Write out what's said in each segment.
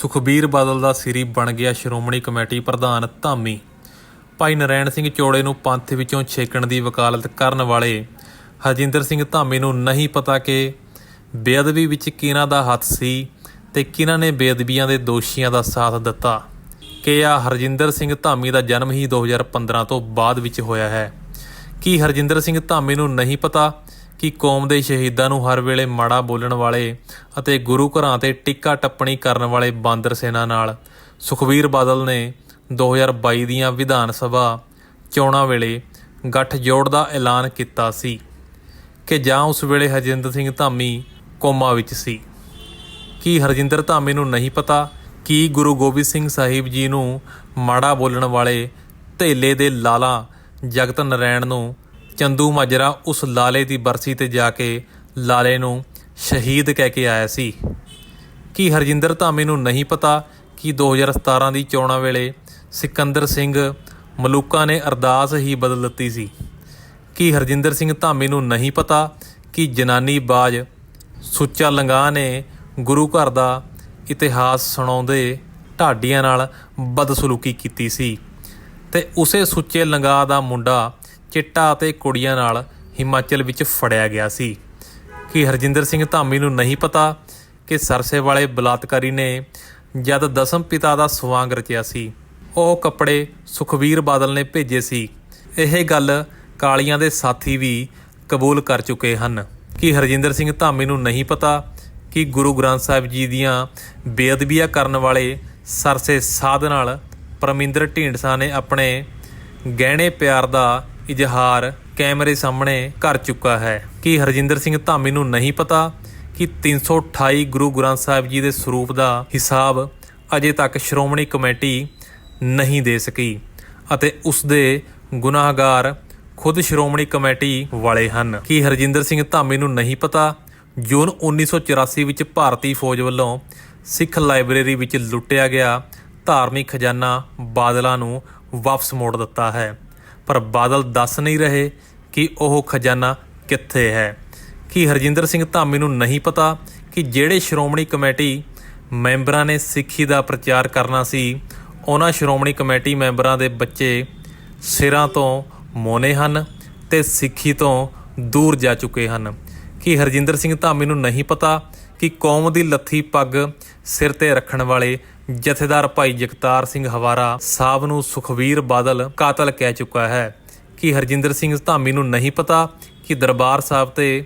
ਸੁਖਬੀਰ ਬਾਦਲ ਦਾ ਸਿਰੀ ਬਣ ਗਿਆ ਸ਼੍ਰੋਮਣੀ ਕਮੇਟੀ ਪ੍ਰਧਾਨ ਧਾਮੀ। ਭਾਈ ਨਰੈਣ ਸਿੰਘ ਚੋੜੇ ਨੂੰ ਪੰਥ ਵਿੱਚੋਂ ਛੇਕਣ ਦੀ ਵਕਾਲਤ ਕਰਨ ਵਾਲੇ ਹਰਜਿੰਦਰ ਸਿੰਘ ਧਾਮੀ ਨੂੰ ਨਹੀਂ ਪਤਾ ਕਿ ਬੇਅਦਬੀ ਵਿੱਚ ਕਿਹਨਾਂ ਦਾ ਹੱਥ ਸੀ ਤੇ ਕਿਹਨਾਂ ਨੇ ਬੇਅਦਬੀਆਂ ਦੇ ਦੋਸ਼ੀਆਂ ਦਾ ਸਾਥ ਦਿੱਤਾ। ਕਿ ਆ ਹਰਜਿੰਦਰ ਸਿੰਘ ਧਾਮੀ ਦਾ ਜਨਮ ਹੀ 2015 ਤੋਂ ਬਾਅਦ ਵਿੱਚ ਹੋਇਆ ਹੈ। ਕੀ ਹਰਜਿੰਦਰ ਸਿੰਘ ਧਾਮੀ ਨੂੰ ਨਹੀਂ ਪਤਾ ਕਿ ਕੌਮ ਦੇ ਸ਼ਹੀਦਾਂ ਨੂੰ ਹਰ ਵੇਲੇ ਮਾੜਾ ਬੋਲਣ ਵਾਲੇ ਅਤੇ ਗੁਰੂ ਘਰਾਂ ਤੇ ਟਿੱਕਾ ਟੱਪਣੀ ਕਰਨ ਵਾਲੇ ਬਾਂਦਰ ਸੈਨਾ ਨਾਲ। ਸੁਖਬੀਰ ਬਾਦਲ ਨੇ 2022 ਦੀਆਂ ਵਿਧਾਨ ਸਭਾ ਚੋਣਾਂ ਵੇਲੇ ਗੱਠਜੋੜ ਦਾ ਐਲਾਨ ਕੀਤਾ ਸੀ ਕਿ ਜਾਂ ਉਸ ਵੇਲੇ ਹਰਜਿੰਦਰ ਸਿੰਘ ਧਾਮੀ ਕੋਮਾ ਵਿੱਚ ਸੀ। ਕੀ ਹਰਜਿੰਦਰ ਧਾਮੀ ਨੂੰ ਨਹੀਂ ਪਤਾ ਕਿ ਗੁਰੂ ਗੋਬਿੰਦ ਸਿੰਘ ਸਾਹਿਬ ਜੀ ਨੂੰ ਮਾੜਾ ਬੋਲਣ ਵਾਲੇ ਧੇਲੇ ਦੇ ਲਾਲਾ ਜਗਤ ਨਰੈਣ ਨੂੰ ਚੰਦੂ ਮਾਜਰਾ ਉਸ ਲਾਲੇ ਦੀ ਬਰਸੀ ਤੇ ਜਾ ਕੇ ਲਾਲੇ ਨੂੰ ਸ਼ਹੀਦ ਕਹਿ ਕੇ ਆਇਆ ਸੀ। ਕੀ ਹਰਜਿੰਦਰ ਧਾਮੀ ਨੂੰ ਨਹੀਂ ਪਤਾ ਕਿ 2017 ਦੀ ਚੋਣਾਂ ਵੇਲੇ ਸਿਕੰਦਰ ਸਿੰਘ ਮਲੂਕਾ ਨੇ ਅਰਦਾਸ ਹੀ ਬਦਲ ਦਿੱਤੀ ਸੀ। ਕੀ ਹਰਜਿੰਦਰ ਸਿੰਘ ਧਾਮੀ ਨੂੰ ਨਹੀਂ ਪਤਾ ਕਿ ਜਨਾਨੀ ਬਾਜ ਸੁੱਚਾ ਲੰਗਾ ਨੇ ਗੁਰੂ ਘਰ ਦਾ ਇਤਿਹਾਸ ਸੁਣਾਉਂਦੇ ਢਾਡੀਆਂ ਨਾਲ ਬਦਸਲੂਕੀ ਕੀਤੀ ਸੀ ਤੇ ਉਸੇ ਸੁੱਚੇ ਲੰਗਾ ਦਾ ਮੁੰਡਾ ਚਿੱਟਾ ਅਤੇ ਕੁੜੀਆਂ ਨਾਲ ਹਿਮਾਚਲ ਵਿੱਚ ਫੜਿਆ ਗਿਆ ਸੀ। ਕਿ ਹਰਜਿੰਦਰ ਸਿੰਘ ਧਾਮੀ ਨੂੰ ਨਹੀਂ ਪਤਾ ਕਿ ਸਰਸੇ ਵਾਲੇ ਬਲਾਤਕਾਰੀ ਨੇ ਜਦ ਦਸਮ ਪਿਤਾ ਦਾ ਸਵਾਂਗ ਰਚਿਆ ਸੀ, ਉਹ ਕੱਪੜੇ ਸੁਖਵੀਰ ਬਾਦਲ ਨੇ ਭੇਜੇ ਸੀ। ਇਹ ਗੱਲ ਕਾਲੀਆਂ ਦੇ ਸਾਥੀ ਵੀ ਕਬੂਲ ਕਰ ਚੁੱਕੇ ਹਨ। ਕਿ ਹਰਜਿੰਦਰ ਸਿੰਘ ਧਾਮੀ ਨੂੰ ਨਹੀਂ ਪਤਾ ਕਿ ਗੁਰੂ ਗ੍ਰੰਥ ਸਾਹਿਬ ਜੀ ਦੀਆਂ ਬੇਅਦਬੀਆਂ ਕਰਨ ਵਾਲੇ ਸਰਸੇ ਸਾਧ ਨਾਲ ਪਰਮਿੰਦਰ ਢੀਂਡਸਾ ਨੇ ਆਪਣੇ ਗਹਿਣੇ ਪਿਆਰ ਦਾ ਇਜ਼ਹਾਰ ਕੈਮਰੇ ਸਾਹਮਣੇ ਕਰ ਚੁੱਕਾ ਹੈ। ਕਿ ਹਰਜਿੰਦਰ ਸਿੰਘ ਧਾਮੀ ਨੂੰ ਨਹੀਂ ਪਤਾ ਕਿ 328 ਗੁਰੂ ਗ੍ਰੰਥ ਸਾਹਿਬ ਜੀ ਦੇ ਸਰੂਪ ਦਾ ਹਿਸਾਬ ਅਜੇ ਤੱਕ ਸ਼੍ਰੋਮਣੀ ਕਮੇਟੀ ਨਹੀਂ ਦੇ ਸਕੀ ਅਤੇ ਉਸ ਦੇ ਗੁਨਾਹਗਾਰ ਖੁਦ ਸ਼੍ਰੋਮਣੀ ਕਮੇਟੀ ਵਾਲੇ ਹਨ। ਕਿ ਹਰਜਿੰਦਰ ਸਿੰਘ ਧਾਮੀ ਨੂੰ ਨਹੀਂ ਪਤਾ ਜੂਨ 1984 ਵਿੱਚ ਭਾਰਤੀ ਫੌਜ ਵੱਲੋਂ ਸਿੱਖ ਲਾਇਬ੍ਰੇਰੀ ਵਿੱਚ ਲੁੱਟਿਆ ਗਿਆ ਧਾਰਮਿਕ ਖਜ਼ਾਨਾ ਬਾਦਲਾਂ ਨੂੰ ਵਾਪਸ ਮੋੜ ਦਿੱਤਾ ਹੈ। ਪਰ ਬਾਦਲ ਦੱਸ ਨਹੀਂ ਰਹੇ ਕਿ ਉਹ ਖਜ਼ਾਨਾ ਕਿੱਥੇ ਹੈ। ਕਿ ਹਰਜਿੰਦਰ ਸਿੰਘ ਧਾਮੀ ਨੂੰ ਨਹੀਂ ਪਤਾ ਕਿ ਜਿਹੜੇ ਸ਼੍ਰੋਮਣੀ ਕਮੇਟੀ ਮੈਂਬਰਾਂ ਨੇ ਸਿੱਖੀ ਦਾ ਪ੍ਰਚਾਰ ਕਰਨਾ ਸੀ, ਉਹਨਾਂ ਸ਼੍ਰੋਮਣੀ ਕਮੇਟੀ ਮੈਂਬਰਾਂ ਦੇ ਬੱਚੇ ਸਿਰਾਂ ਤੋਂ ਮੋਨੇ ਹਨ ਤੇ ਸਿੱਖੀ ਤੋਂ ਦੂਰ ਜਾ ਚੁੱਕੇ ਹਨ। ਕਿ ਹਰਜਿੰਦਰ ਸਿੰਘ ਧਾਮੀ ਨੂੰ ਨਹੀਂ ਪਤਾ ਕਿ ਕੌਮ ਦੀ ਲੱਥੀ ਪੱਗ ਸਿਰ ਤੇ ਰੱਖਣ ਵਾਲੇ ਜਥੇਦਾਰ ਭਾਈ ਜਗਤਾਰ ਸਿੰਘ ਹਵਾਰਾ ਸਾਹਿਬ ਨੂੰ ਸੁਖਵੀਰ ਬਾਦਲ ਕਾਤਲ ਕਹਿ ਚੁੱਕਾ ਹੈ ਕਿ ਹਰਜਿੰਦਰ ਸਿੰਘ ਧਾਮੀ ਨੂੰ ਨਹੀਂ ਪਤਾ ਕਿ ਦਰਬਾਰ ਸਾਹਿਬ ਤੇ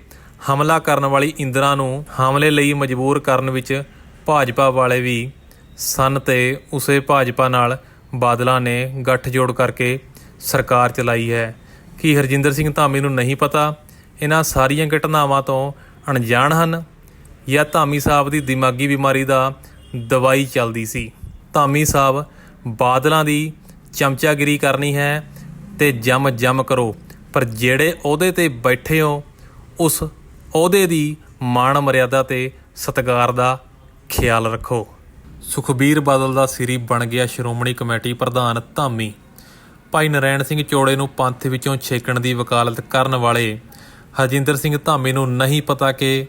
ਹਮਲਾ ਕਰਨ ਵਾਲੀ ਇੰਦਰਾ ਨੂੰ ਹਮਲੇ ਲਈ ਮਜਬੂਰ ਕਰਨ ਵਿੱਚ ਭਾਜਪਾ ਵਾਲੇ ਵੀ ਸਨ ਤੇ ਉਸੇ ਭਾਜਪਾ ਨਾਲ ਬਾਦਲਾਂ ਨੇ ਗੱਠਜੋੜ ਕਰਕੇ ਸਰਕਾਰ ਚਲਾਈ ਹੈ ਕਿ ਹਰਜਿੰਦਰ ਸਿੰਘ ਧਾਮੀ ਨੂੰ ਨਹੀਂ ਪਤਾ ਇਹਨਾਂ ਸਾਰੀਆਂ ਘਟਨਾਵਾਂ ਤੋਂ ਅਣਜਾਣ ਹਨ ਜਾਂ ਧਾਮੀ ਸਾਹਿਬ ਦੀ ਦਿਮਾਗੀ ਬਿਮਾਰੀ ਦਾ ਦਵਾਈ ਚੱਲਦੀ ਸੀ। ਧਾਮੀ ਸਾਹਿਬ ਬਾਦਲਾਂ ਦੀ ਚਮਚਾਗਿਰੀ ਕਰਨੀ ਹੈ ਤੇ ਜਮ ਜਮ ਕਰੋ। ਪਰ ਜਿਹੜੇ ਉਹਦੇ ਤੇ ਬੈਠੇ ਹੋ, ਉਸ ਉਹਦੇ ਦੀ ਮਾਣ ਮਰਿਆਦਾ ਤੇ ਸਤਿਕਾਰ ਦਾ ਖਿਆਲ ਰੱਖੋ। ਸੁਖਬੀਰ ਬਾਦਲ ਦਾ ਸਿਰੀ ਬਣ ਗਿਆ ਸ਼੍ਰੋਮਣੀ ਕਮੇਟੀ ਪ੍ਰਧਾਨ ਧਾਮੀ। ਭਾਈ ਨਰੈਣ ਸਿੰਘ ਚੋੜੇ ਨੂੰ ਪੰਥ ਵਿੱਚੋਂ ਛੇਕਣ ਦੀ ਵਕਾਲਤ ਕਰਨ ਵਾਲੇ ਹਰਜਿੰਦਰ ਸਿੰਘ ਧਾਮੀ ਨੂੰ ਨਹੀਂ ਪਤਾ ਕਿ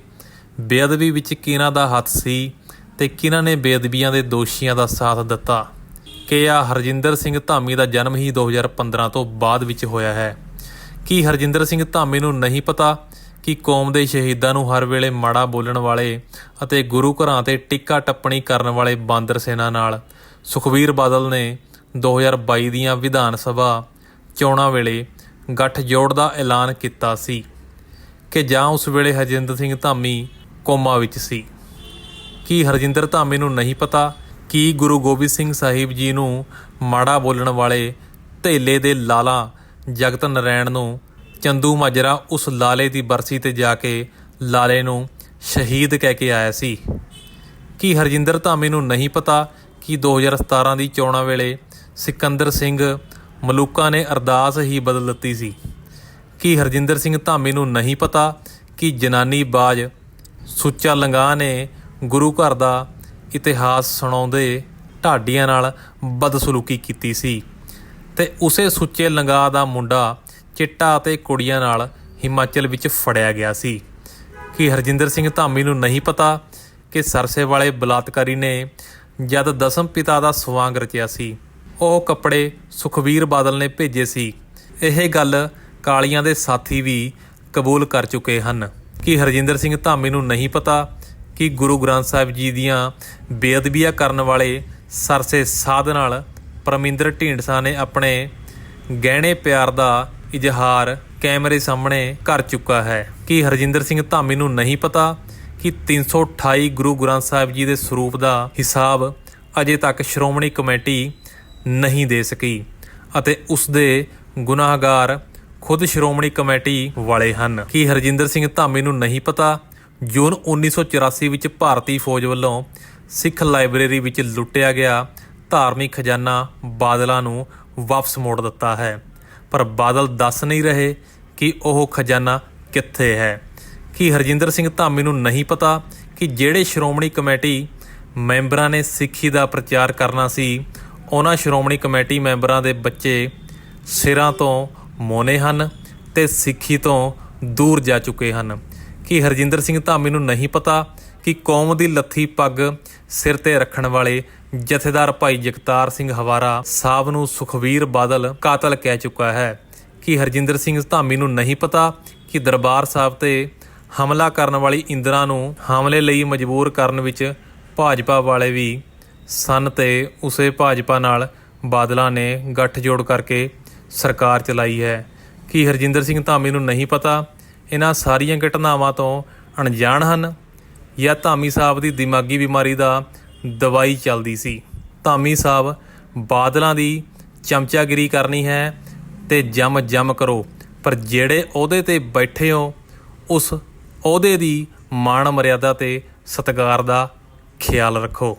ਬੇਅਦਬੀ ਵਿੱਚ ਕਿਹਨਾਂ ਦਾ ਹੱਥ ਸੀ ਤੇ ਕਿਹਨਾਂ ਨੇ ਬੇਅਦਬੀਆਂ ਦੇ ਦੋਸ਼ੀਆਂ ਦਾ ਸਾਥ ਦਿੱਤਾ? ਕਿ ਆ ਹਰਜਿੰਦਰ ਸਿੰਘ ਧਾਮੀ ਦਾ ਜਨਮ ਹੀ 2015 ਤੋਂ ਬਾਅਦ ਵਿੱਚ ਹੋਇਆ ਹੈ। ਕੀ ਹਰਜਿੰਦਰ ਸਿੰਘ ਧਾਮੀ ਨੂੰ ਨਹੀਂ ਪਤਾ ਕਿ ਕੌਮ ਦੇ ਸ਼ਹੀਦਾਂ ਨੂੰ ਹਰ ਵੇਲੇ ਮਾੜਾ ਬੋਲਣ ਵਾਲੇ ਅਤੇ ਗੁਰੂ ਘਰਾਂ ਤੇ ਟਿੱਕਾ ਟੱਪਣੀ ਕਰਨ ਵਾਲੇ ਬਾਂਦਰ ਸੈਨਾ ਨਾਲ? ਸੁਖਬੀਰ ਬਾਦਲ ਨੇ 2022 ਦੀਆਂ ਵਿਧਾਨ ਸਭਾ ਚੋਣਾਂ ਵੇਲੇ ਗੱਠਜੋੜ ਦਾ ਐਲਾਨ ਕੀਤਾ ਸੀ। ਕਿ ਜਾਂ ਉਸ ਵੇਲੇ ਹਰਜਿੰਦਰ ਸਿੰਘ ਧਾਮੀ ਕੋਮਾ ਵਿੱਚ ਸੀ। ਕੀ ਹਰਜਿੰਦਰ ਧਾਮੀ ਨੂੰ ਨਹੀਂ ਪਤਾ ਕਿ ਗੁਰੂ ਗੋਬਿੰਦ ਸਿੰਘ ਸਾਹਿਬ ਜੀ ਨੂੰ ਮਾੜਾ ਬੋਲਣ ਵਾਲੇ ਧੇਲੇ ਦੇ ਲਾਲਾ ਜਗਤ ਨਰੈਣ ਨੂੰ ਚੰਦੂ ਮਾਜਰਾ ਉਸ ਲਾਲੇ ਦੀ ਬਰਸੀ ਤੇ ਜਾ ਕੇ ਲਾਲੇ ਨੂੰ ਸ਼ਹੀਦ ਕਹਿ ਕੇ ਆਇਆ ਸੀ। ਕੀ ਹਰਜਿੰਦਰ ਧਾਮੀ ਨੂੰ ਨਹੀਂ ਪਤਾ ਕਿ 2017 ਦੀ ਚੋਣਾਂ ਵੇਲੇ ਸਿਕੰਦਰ ਸਿੰਘ ਮਲੂਕਾ ਨੇ ਅਰਦਾਸ ਹੀ ਬਦਲ ਦਿੱਤੀ ਸੀ। ਕੀ ਹਰਜਿੰਦਰ ਸਿੰਘ ਧਾਮੀ ਨੂੰ ਨਹੀਂ ਪਤਾ ਕਿ ਜਨਾਨੀ ਬਾਜ ਸੁੱਚਾ ਲੰਗਾ ਨੇ ਗੁਰੂ ਘਰ ਦਾ ਇਤਿਹਾਸ ਸੁਣਾਉਂਦੇ ਢਾਡੀਆਂ ਨਾਲ ਬਦਸਲੂਕੀ ਕੀਤੀ ਸੀ ਤੇ ਉਸੇ ਸੁੱਚੇ ਲੰਗਾ ਦਾ ਮੁੰਡਾ ਚਿੱਟਾ ਅਤੇ ਕੁੜੀਆਂ ਨਾਲ ਹਿਮਾਚਲ ਵਿੱਚ ਫੜਿਆ ਗਿਆ ਸੀ। ਕਿ ਹਰਜਿੰਦਰ ਸਿੰਘ ਧਾਮੀ ਨੂੰ ਨਹੀਂ ਪਤਾ ਕਿ ਸਰਸੇ ਵਾਲੇ ਬਲਾਤਕਾਰੀ ਨੇ ਜਦ ਦਸਮ ਪਿਤਾ ਦਾ ਸਵਾਂਗ ਰਚਿਆ ਸੀ, ਉਹ ਕੱਪੜੇ ਸੁਖਵੀਰ ਬਾਦਲ ਨੇ ਭੇਜੇ ਸੀ। ਇਹ ਗੱਲ ਕਾਲੀਆਂ ਦੇ ਸਾਥੀ ਵੀ ਕਬੂਲ ਕਰ ਚੁੱਕੇ ਹਨ। ਕਿ ਹਰਜਿੰਦਰ ਸਿੰਘ ਧਾਮੀ ਨੂੰ ਨਹੀਂ ਪਤਾ ਕਿ ਗੁਰੂ ਗ੍ਰੰਥ ਸਾਹਿਬ ਜੀ ਦੀਆਂ ਬੇਅਦਬੀਆਂ ਕਰਨ ਵਾਲੇ ਸਰਸੇ ਸਾਧ ਨਾਲ ਪਰਮਿੰਦਰ ਢੀਂਡਸਾ ਨੇ ਆਪਣੇ ਗਹਿਣੇ ਪਿਆਰ ਦਾ ਇਜ਼ਹਾਰ ਕੈਮਰੇ ਸਾਹਮਣੇ ਕਰ ਚੁੱਕਾ ਹੈ। ਕਿ ਹਰਜਿੰਦਰ ਸਿੰਘ ਧਾਮੀ ਨੂੰ ਨਹੀਂ ਪਤਾ ਕਿ 328 ਗੁਰੂ ਗ੍ਰੰਥ ਸਾਹਿਬ ਜੀ ਦੇ ਸਰੂਪ ਦਾ ਹਿਸਾਬ ਅਜੇ ਤੱਕ ਸ਼੍ਰੋਮਣੀ ਕਮੇਟੀ ਨਹੀਂ ਦੇ ਸਕੀ ਅਤੇ ਉਸ ਦੇ ਗੁਨਾਹਗਾਰ ਖੁਦ ਸ਼੍ਰੋਮਣੀ ਕਮੇਟੀ ਵਾਲੇ ਹਨ। ਕਿ ਹਰਜਿੰਦਰ ਸਿੰਘ ਧਾਮੀ ਨੂੰ ਨਹੀਂ ਪਤਾ ਜੂਨ 1984 ਵਿੱਚ ਭਾਰਤੀ ਫੌਜ ਵੱਲੋਂ ਸਿੱਖ ਲਾਇਬ੍ਰੇਰੀ ਵਿੱਚ ਲੁੱਟਿਆ ਗਿਆ ਧਾਰਮਿਕ ਖਜ਼ਾਨਾ ਬਾਦਲਾਂ ਨੂੰ ਵਾਪਸ ਮੋੜ ਦਿੱਤਾ ਹੈ। ਪਰ ਬਾਦਲ ਦੱਸ ਨਹੀਂ ਰਹੇ ਕਿ ਉਹ ਖਜ਼ਾਨਾ ਕਿੱਥੇ ਹੈ। ਕਿ ਹਰਜਿੰਦਰ ਸਿੰਘ ਧਾਮੀ ਨੂੰ ਨਹੀਂ ਪਤਾ ਕਿ ਜਿਹੜੇ ਸ਼੍ਰੋਮਣੀ ਕਮੇਟੀ ਮੈਂਬਰਾਂ ਨੇ ਸਿੱਖੀ ਦਾ ਪ੍ਰਚਾਰ ਕਰਨਾ ਸੀ, ਉਹਨਾਂ ਸ਼੍ਰੋਮਣੀ ਕਮੇਟੀ ਮੈਂਬਰਾਂ ਦੇ ਬੱਚੇ ਸਿਰਾਂ ਤੋਂ ਮੋਨੇ ਹਨ ਤੇ ਸਿੱਖੀ ਤੋਂ ਦੂਰ ਜਾ ਚੁੱਕੇ ਹਨ। ਕਿ ਹਰਜਿੰਦਰ ਸਿੰਘ ਧਾਮੀ ਨੂੰ ਨਹੀਂ ਪਤਾ ਕਿ ਕੌਮ ਦੀ ਲੱਥੀ ਪੱਗ ਸਿਰ ਤੇ ਰੱਖਣ ਵਾਲੇ ਜਥੇਦਾਰ ਭਾਈ ਜਗਤਾਰ ਸਿੰਘ ਹਵਾਰਾ ਸਾਹਿਬ ਨੂੰ ਸੁਖਵੀਰ ਬਾਦਲ ਕਾਤਲ ਕਹਿ ਚੁੱਕਾ ਹੈ। ਕਿ ਹਰਜਿੰਦਰ ਸਿੰਘ ਧਾਮੀ ਨੂੰ ਨਹੀਂ ਪਤਾ ਕਿ ਦਰਬਾਰ ਸਾਹਿਬ ਤੇ ਹਮਲਾ ਕਰਨ ਵਾਲੀ ਇੰਦਰਾ ਨੂੰ ਹਮਲੇ ਲਈ ਮਜਬੂਰ ਕਰਨ ਵਿੱਚ ਭਾਜਪਾ ਵਾਲੇ ਵੀ ਸਨ ਤੇ ਉਸੇ ਭਾਜਪਾ ਨਾਲ ਬਾਦਲਾਂ ਨੇ ਗੱਠਜੋੜ ਕਰਕੇ ਸਰਕਾਰ ਚਲਾਈ ਹੈ। ਕਿ ਹਰਜਿੰਦਰ ਸਿੰਘ ਧਾਮੀ ਨੂੰ ਨਹੀਂ ਪਤਾ ਇਹਨਾਂ ਸਾਰੀਆਂ ਘਟਨਾਵਾਂ ਤੋਂ ਅਣਜਾਣ ਹਨ। ਜਾਂ ਧਾਮੀ ਸਾਹਿਬ ਦੀ ਦਿਮਾਗੀ ਬਿਮਾਰੀ ਦਾ ਦਵਾਈ ਚੱਲਦੀ ਸੀ। ਧਾਮੀ ਸਾਹਿਬ ਬਾਦਲਾਂ ਦੀ ਚਮਚਾਗਿਰੀ ਕਰਨੀ ਹੈ ਤੇ ਜਮ ਜਮ ਕਰੋ। ਪਰ ਜਿਹੜੇ ਅਹੁਦੇ ਤੇ ਬੈਠੇ ਹੋ, ਉਸ ਅਹੁਦੇ ਦੀ ਮਾਣ ਮਰਿਆਦਾ ਤੇ ਸਤਿਕਾਰ ਦਾ ਖਿਆਲ ਰੱਖੋ।